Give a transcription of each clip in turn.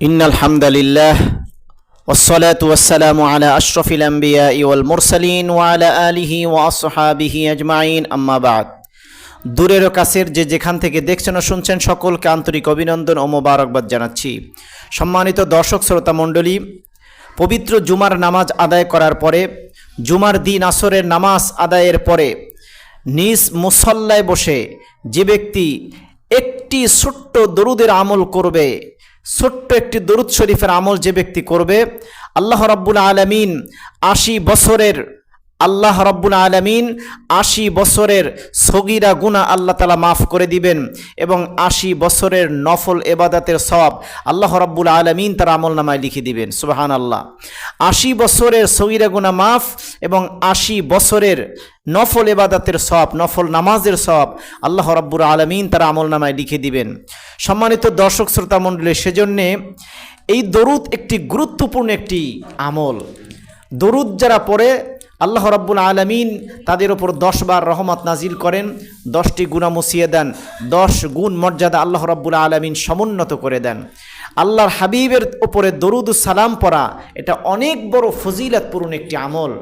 إن الحمد لله والصلاة والسلام على أشرف الأنبياء والمرسلين وعلى آله وأصحابه أجمعين أما بعد দূরের ও কাছের যে যেখান থেকে দেখছেন ও শুনছেন সকলকে আন্তরিক অভিনন্দন ও মোবারকবাদ জানাচ্ছি সম্মানিত দর্শক শ্রোতা মণ্ডলী পবিত্র জুমার নামাজ আদায় করার পরে জুমার দিন আসরের নামাজ আদায়ের পরে নিজ মুসল্লায় বসে যে ব্যক্তি একটি ছোট্ট দরুদের আমল করবে ছোট্ট একটি দরুদ শরীফের আমল যে ব্যক্তি করবে আল্লাহ রাব্বুল আলমিন আশি বছরের আল্লাহ রব্বুল আলমিন আশি বছরের সগিরা গুণা আল্লাহ তালা মাফ করে দিবেন এবং আশি বছরের নফল এবাদাতের সব আল্লাহ রব্বুল আলমিন তার আমল নামায় লিখে দিবেন সুবাহান আল্লাহ আশি বছরের সগিরা গুণা মাফ এবং আশি বছরের নফল এবাদাতের সব নফল নামাজের সব আল্লাহ রব্বুল আলমিন তার আমল নামায় লিখে দিবেন। সম্মানিত দর্শক, শ্রোতা মণ্ডলী, সেজন্যে এই দরুদ একটি গুরুত্বপূর্ণ একটি আমল। দরুদ যারা পড়ে আল্লাহ রাব্বুল আলমিন তাদের ওপর দশ বার রহমত নাজিল করেন, দশটি গুণা মুছিয়ে দেন, দশ গুণ মর্যাদা আল্লাহ রাব্বুল আলমিন সমুন্নত করে দেন। আল্লাহর হাবিবের ওপরে দরুদ সালাম পড়া, এটা অনেক বড় ফজিলতপূর্ণ একটি আমল।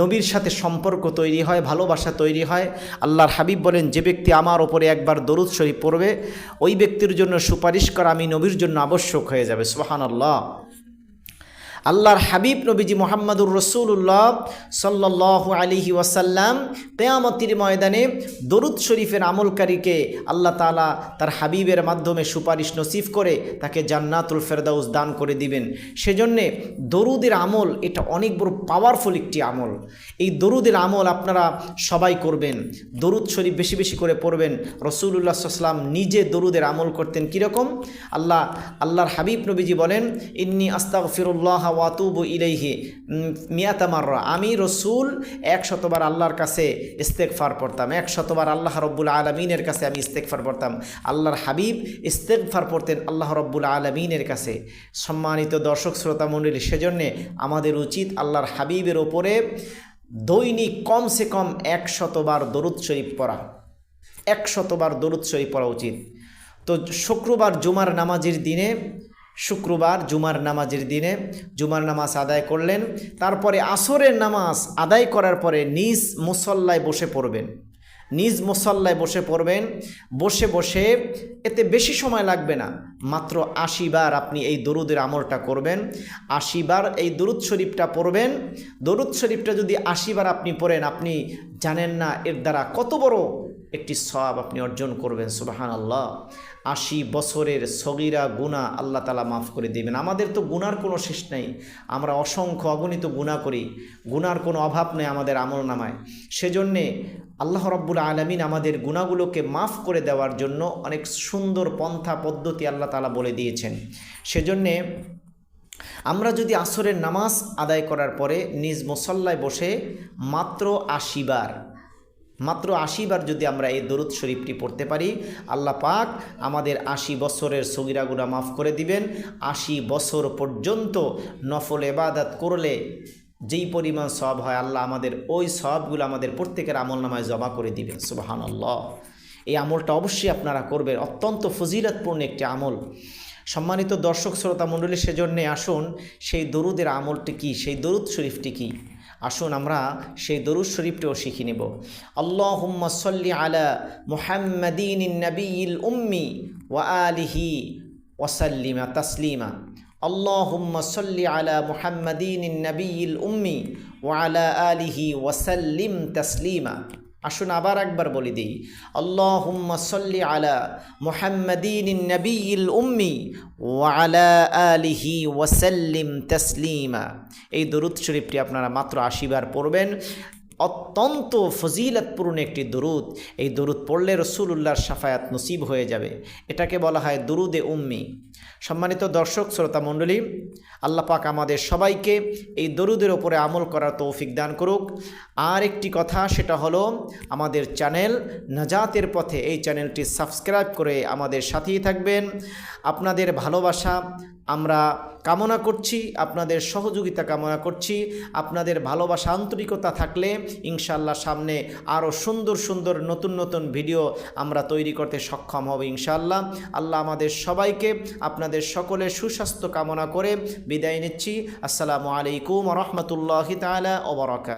নবীর সাথে সম্পর্ক তৈরি হয়, ভালোবাসা তৈরি হয়। আল্লাহর হাবিব বলেন, যে ব্যক্তি আমার ওপরে একবার দরুদ শরীফ পড়বে, ওই ব্যক্তির জন্য সুপারিশ করা আমি নবীর জন্য আবশ্যক হয়ে যাবে। সোহান আল্লাহ আল্লাহর হাবিব নবীজি মোহাম্মদুর রসুল্লাহ সাল্লাহ আলিহি ওয়াসাল্লাম কেয়ামতির ময়দানে দরুদ শরীফের আমলকারীকে আল্লাহ তালা তার হাবিবের মাধ্যমে সুপারিশ নসিফ করে তাকে জান্নাতুল ফেরদাউস দান করে দিবেন। সেজন্যে দরুদের আমল এটা অনেক বড় পাওয়ারফুল একটি আমল। এই দরুদের আমল আপনারা সবাই করবেন। দরুদ শরীফ বেশি বেশি করে পড়বেন। রসুল্লাহ সাল্লাম নিজে দরুদের আমল করতেন কীরকম? আল্লাহ, আল্লাহর হাবিব নবীজি বলেন, ইন্নি আস্তাক ফিরুল্লাহ ওয়াতুবু ইলাইহি মিয়াতামাররা আমি রসুল এক শতবার আল্লাহর কাছে ইস্তেকফার পড়তাম এক শতবার আল্লাহ রব্বুল আলমিনের কাছে আমি ইস্তেকফার পড়তাম। আল্লাহর হাবিব ইস্তেকফার পড়তেন আল্লাহ রব্বুল আলমিনের কাছে। সম্মানিত দর্শক, শ্রোতা মণ্ডলী, সেজন্যে আমাদের উচিত আল্লাহর হাবিবের ওপরে দৈনিক কমসে কম এক শতবার দরুদ শরীফ পড়া। এক শতবার দরুদ শরীফ পড়া উচিত। তো শুক্রবার জুমার নামাজের দিনে শুক্রবার জুমার নামাজের দিনে জুমার নামাজ আদায় করলেন, তারপরে আসরের নামাজ আদায় করার পরে নিজ মুসল্লায় বসে পড়বেন। নিজ মুসল্লায় বসে পড়বেন, বসে বসে এতে বেশি সময় লাগবে না, মাত্র আশি বার আপনি এই দরুদের আমলটা করবেন, আশি বার এই দরুদ শরীফটা পড়বেন। দরুদ শরীফটা যদি আশিবার আপনি পড়েন, আপনি জানেন না এর দ্বারা কত বড় একটি সব আপনি অর্জন করবেন সুবাহান আল্লাহ আশি বছরের সগিরা গুণা আল্লাহ তালা মাফ করে দেবেন। আমাদের তো গুনার কোনো শেষ নেই। আমরা অসংখ্য অগণিত গুণা করি। গুনার কোনো অভাব নেই আমাদের আমল নামায়। সেজন্যে আল্লাহ রব্বুল আলমিন আমাদের গুণাগুলোকে মাফ করে দেওয়ার জন্য অনেক সুন্দর পন্থা পদ্ধতি আল্লাহ তালা বলে দিয়েছেন। সেজন্যে আমরা যদি আসরের নামাজ আদায় করার পরে নিজ মুসল্লায় বসে মাত্র আশি বার মাত্র আশি বার যদি আমরা এই দরুদ শরীফটি পড়তে পারি, আল্লাহ পাক আমাদের আশি বছরের সগিরাগুনা মাফ করে দিবেন। আশি বছর পর্যন্ত নফল এবাদাত করলে যেই পরিমাণ সব হয়, আল্লাহ আমাদের ওই সবগুলো আমাদের প্রত্যেকের আমল নামায় জমা করে দিবেন। সুবাহান আল্লাহ এই আমলটা অবশ্যই আপনারা করবেন। অত্যন্ত ফজিলতপূর্ণ একটি আমল। সম্মানিত দর্শক শ্রোতা মণ্ডলী, সেজন্যে আসুন সেই দরুদের আমলটি কী? সেই দরুদ শরীফটি কী? আসুন আমরা সেই দরুদ শরীফটিও শিখে নেব। আল্লাহ সল্লি আলা মুহাম্মদিন নবীল উম্মি ওয়া আলিহি ওয়াসাল্লিমা তাসলিমা। আল্লাহুম্মা সল্লি আলা মুহাম্মদিন নবীল উম্মি ওয়ালা আলিহি ওসাল্লিম তাসলিমা। আসুন আবার একবার বলি দিই। আল্লাহুম্মা সাল্লি আলা মুহাম্মাদিন নবীল উম্মি ওয়া আলা আলিহি ওয়াসাল্লিম তাসলিমা। এই দরুদ শরীফটি আপনারা মাত্র আশিবার পড়বেন। অত্যন্ত ফজিলতপূর্ণ একটি দরুদ। এই দরুদ পড়লে রসুল্লাহর সাফায়াত নসিব হয়ে যাবে। এটাকে বলা হয় দরুদে উম্মি। সম্মানিত দর্শক, শ্রোতা মণ্ডলী, আল্লাহ পাক আমাদের সবাইকে এই দরুদের ওপরে আমল করার তৌফিক দান করুক। আর একটি কথা, সেটা হলো আমাদের চ্যানেল নাজাতের পথে এই চ্যানেলটি সাবস্ক্রাইব করে আমাদের সাথেই থাকবেন। আপনাদের ভালোবাসা আমরা কামনা করছি, আপনাদের সহযোগিতা কামনা করছি, আপনাদের ভালোবাসা, আন্তরিকতা থাকলে ইনশাল্লাহ সামনে আরও সুন্দর সুন্দর, নতুন নতুন ভিডিও আমরা তৈরি করতে সক্ষম হব ইনশাল্লাহ আল্লাহ আমাদের সবাইকে আপনাদের সকলের সুস্বাস্থ্য কামনা করে বিদায় নিচ্ছি। আসসালামু আলাইকুম রহমতুল্লাহ তালা ওবরাকাত